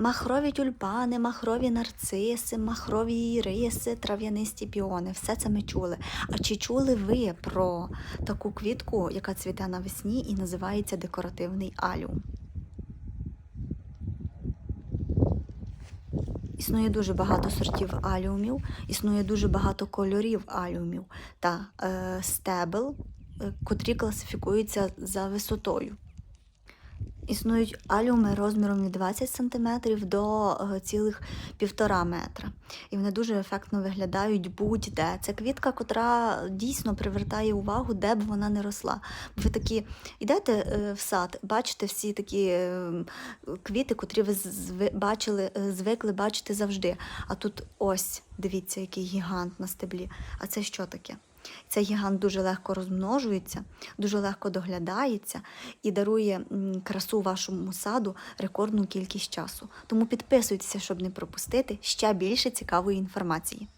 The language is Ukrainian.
Махрові тюльпани, махрові нарциси, махрові іриси, трав'янисті піони. Все це ми чули. А чи чули ви про таку квітку, яка цвіте навесні і називається декоративний аліум? Існує дуже багато сортів аліумів, існує дуже багато кольорів аліумів та е, стебел, е, котрі класифікуються за висотою. Існують аліуми розміром від 20 см до е, цілих півтора метра. І вони дуже ефектно виглядають будь-де. Це квітка, котра дійсно привертає увагу, де б вона не росла. Ви такі йдете е, в сад, бачите всі такі е, квіти, котрі ви бачили, звикли бачити завжди. А тут ось, дивіться, який гігант на стеблі. А це що таке? Цей гігант дуже легко розмножується, дуже легко доглядається і дарує красу вашому саду рекордну кількість часу. Тому підписуйтеся, щоб не пропустити ще більше цікавої інформації.